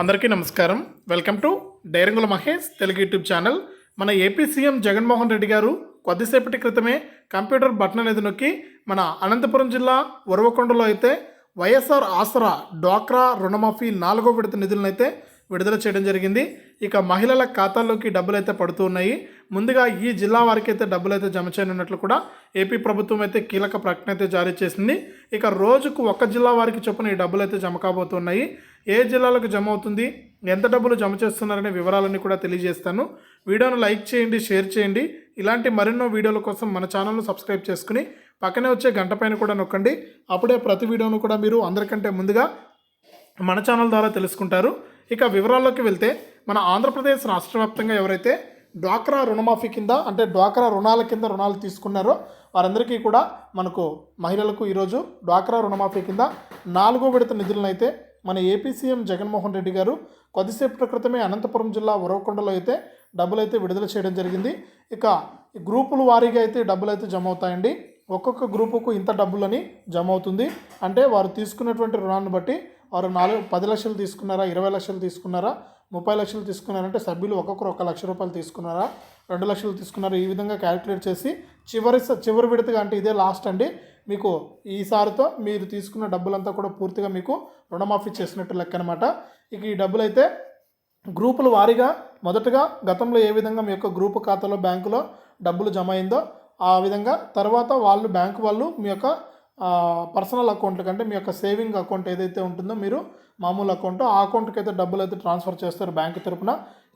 అందరికీ నమస్కారం. Welcome to డైరంగుల మహేష్ తెలుగు యూట్యూబ్ ఛానల్. మన ఏపీ సీఎం జగన్మోహన్ రెడ్డి గారు కొద్దిసేపటి క్రితమే కంప్యూటర్ బటన్ అనేది నొక్కి మన అనంతపురం జిల్లా ఉరవకొండలో అయితే వైఎస్ఆర్ ఆసరా డ్వాక్రా రుణమాఫీ నాలుగో విడత నిధులను అయితే విడుదల చేయడం జరిగింది. ఇక మహిళల ఖాతాల్లోకి డబ్బులు అయితే పడుతూ ఉన్నాయి. ముందుగా ఈ జిల్లా వారికి అయితే డబ్బులు అయితే జమ చేయనున్నట్లు కూడా ఏపీ ప్రభుత్వం అయితే కీలక ప్రకటన అయితే జారీ చేసింది. ఇక రోజుకు ఒక్క జిల్లా వారికి చొప్పున ఈ డబ్బులు అయితే జమ కాబోతున్నాయి. ఏ జిల్లాలకు జమ అవుతుంది ఎంత డబ్బులు జమ చేస్తున్నారనే వివరాలన్నీ కూడా తెలియజేస్తాను. వీడియోను లైక్ చేయండి షేర్ చేయండి. ఇలాంటి మరెన్నో వీడియోల కోసం మన ఛానల్ను సబ్స్క్రైబ్ చేసుకుని పక్కనే వచ్చే గంట పైన కూడా నొక్కండి. అప్పుడే ప్రతి వీడియోను కూడా మీరు అందరికంటే ముందుగా మన ఛానల్ ద్వారా తెలుసుకుంటారు. ఇక వివరాల్లోకి వెళ్తే మన ఆంధ్రప్రదేశ్ రాష్ట్ర వ్యాప్తంగా ఎవరైతే డ్వాక్రా రుణమాఫీ కింద అంటే డ్వాక్రా రుణాల కింద రుణాలు తీసుకున్నారో వారందరికీ కూడా మనకు మహిళలకు ఈరోజు డ్వాక్రా రుణమాఫీ కింద నాలుగో విడత నిధులను అయితే మన ఏపీ సీఎం జగన్మోహన్ రెడ్డి గారు కొద్దిసేపటి క్రితమే అనంతపురం జిల్లా ఉరవకొండలో అయితే డబ్బులు అయితే విడుదల చేయడం జరిగింది. ఇక గ్రూపుల వారీగా అయితే డబ్బులు అయితే జమ అవుతాయండి ఒక్కొక్క గ్రూపుకు ఇంత డబ్బులని జమ అవుతుంది అంటే వారు తీసుకున్నటువంటి రుణాన్ని బట్టి వారు నాలుగు పది లక్షలు తీసుకున్నారా ఇరవై లక్షలు తీసుకున్నారా ముప్పై లక్షలు తీసుకున్నారంటే సభ్యులు ఒక్కొక్కరు ఒక లక్ష రూపాయలు తీసుకున్నారా రెండు లక్షలు తీసుకున్నారా ఈ విధంగా క్యాలిక్యులేట్ చేసి చివరి స- చివరి విడతగా అంటే ఇదే లాస్ట్ అండి. మీకు ఈసారితో మీరు తీసుకున్న డబ్బులంతా కూడా పూర్తిగా మీకు రుణమాఫీ చేసినట్టు లెక్క అనమాట ఇక ఈ డబ్బులు అయితే గ్రూపుల వారీగా మొదటగా గతంలో ఏ విధంగా మీ యొక్క గ్రూపు ఖాతాలో బ్యాంకులో డబ్బులు జమ అయిందో ఆ విధంగా తర్వాత వాళ్ళు బ్యాంకు వాళ్ళు మీ యొక్క పర్సనల్ అకౌంట్ల కంటే మీ యొక్క సేవింగ్ అకౌంట్ ఏదైతే ఉంటుందో మీరు మామూలు అకౌంట్ ఆ అకౌంట్కి అయితే డబ్బులు అయితే ట్రాన్స్ఫర్ చేస్తారు బ్యాంకు తరపున.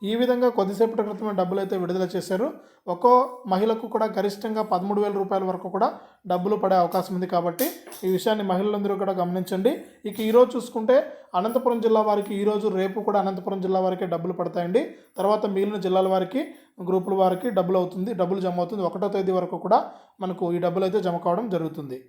ఈ విధంగా కొద్దిసేపటి క్రితమే డబ్బులు అయితే విడుదల చేశారు. ఒక్కో మహిళకు కూడా గరిష్టంగా పదమూడు వేల రూపాయల వరకు కూడా డబ్బులు పడే అవకాశం ఉంది కాబట్టి ఈ విషయాన్ని మహిళలందరూ కూడా గమనించండి. ఇక ఈరోజు చూసుకుంటే అనంతపురం జిల్లా వారికి ఈరోజు రేపు కూడా అనంతపురం జిల్లా వారికి డబ్బులు పడతాయండి. తర్వాత మిగిలిన జిల్లాల వారికి గ్రూపుల వారికి డబ్బులు అవుతుంది డబ్బులు జమ అవుతుంది. ఒకటో తేదీ వరకు కూడా మనకు ఈ డబ్బులు అయితే జమ కావడం జరుగుతుంది.